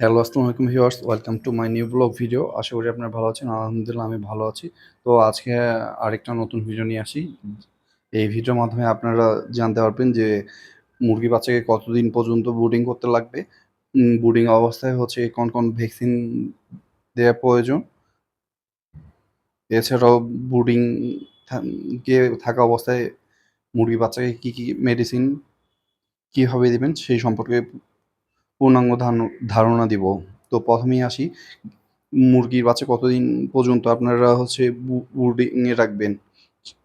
Hello, আসসালামু আলাইকুম viewers. Welcome to my new blog video আশা করি আপনারা ভালো আছেন। আলহামদুলিল্লাহ, আমি ভালো আছি। তো আজকে আরেকটা নতুন ভিডিও নিয়ে আসি। এই ভিডিওর মাধ্যমে আপনারা জানতে পারবেন যে মুরগি বাচ্চাকে কতদিন পর্যন্ত ব্রুডিং করতে লাগবে। ব্রুডিং অবস্থায় হচ্ছে কোন কোন ভ্যাকসিন দেওয়া প্রয়োজন। এছাড়াও ব্রুডিং কে থাকা অবস্থায় মুরগি বাচ্চাকে কী কী মেডিসিন কীভাবে দেবেন, সেই সম্পর্কে পূর্ণাঙ্গ ধারণা দিব। তো প্রথমেই আসি, মুরগির বাচ্চা কতদিন পর্যন্ত আপনারা হচ্ছে ব্রুডিংয়ে রাখবেন?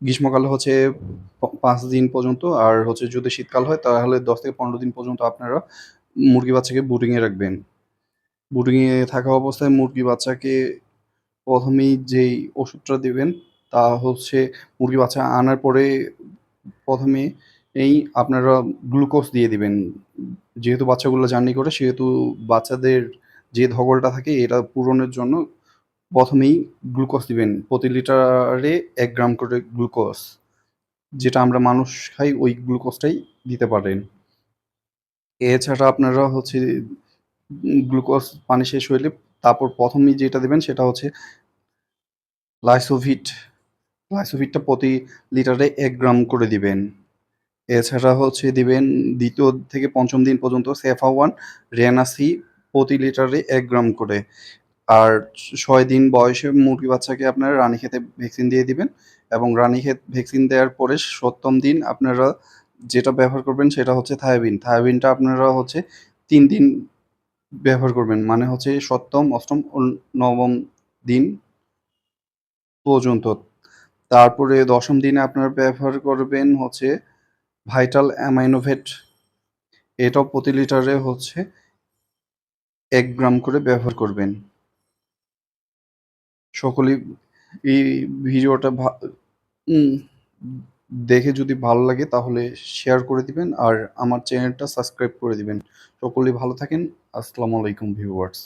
গ্রীষ্মকালে হচ্ছে পাঁচ দিন পর্যন্ত আর হচ্ছে যদি শীতকাল হয় তাহলে দশ থেকে পনেরো দিন পর্যন্ত আপনারা মুরগি বাচ্চাকে ব্রুডিংয়ে রাখবেন। ব্রুডিংয়ে থাকা অবস্থায় মুরগি বাচ্চাকে প্রথমেই যেই ওষুধটা দেবেন তা হচ্ছে মুরগি বাচ্চা আনার পরে প্রথমে এই আপনারা গ্লুকোজ দিয়ে দিবেন। যেহেতু বাচ্চাগুলো জার্নি করে, সেহেতু বাচ্চাদের যে ধকলটা থাকে, এটা পূরণের জন্য প্রথমেই গ্লুকোজ দিবেন। প্রতি লিটারে এক গ্রাম করে গ্লুকোজ, যেটা আমরা মানুষ খাই, ওই গ্লুকোজটাই দিতে পারেন। এছাড়া আপনারা হচ্ছে গ্লুকোজ পানি শেষ হইলে তারপর প্রথমেই যেটা দেবেন, সেটা হচ্ছে লাইসোভিট। লাইসোভিটটা প্রতি লিটারে এক গ্রাম করে দিবেন। এছাড়া হচ্ছে দিবেন দ্বিতীয় থেকে পঞ্চম দিন পর্যন্ত সেফা ওয়ান রেনাসি প্রতি লিটারে এক গ্রাম করে। আর ছয় দিন বয়সে মুরগি বাচ্চাকে আপনারা রানীক্ষেতে ভ্যাকসিন দিয়ে দিবেন এবং রানীক্ষেত ভ্যাকসিন দেওয়ার পরে সপ্তম দিন আপনারা যেটা ব্যবহার করবেন সেটা হচ্ছে থায়াবিন। থায়াবিনটা আপনারা হচ্ছে তিন দিন ব্যবহার করবেন মানে হচ্ছে সপ্তম, অষ্টম নবম দিন পর্যন্ত। তারপরে দশম দিনে আপনারা ব্যবহার করবেন হচ্ছে ভাইটাল অ্যামাইনোভেট এটাও প্রতি লিটারে হচ্ছে এক গ্রাম করে ব্যবহার করবেন। সকলেই এই ভিডিওটা দেখে যদি ভালো লাগে তাহলে শেয়ার করে দিবেন আর আমার চ্যানেলটা সাবস্ক্রাইব করে দিবেন। সকলেই ভালো থাকেন। আসসালামু আলাইকুম ভিউয়ার্স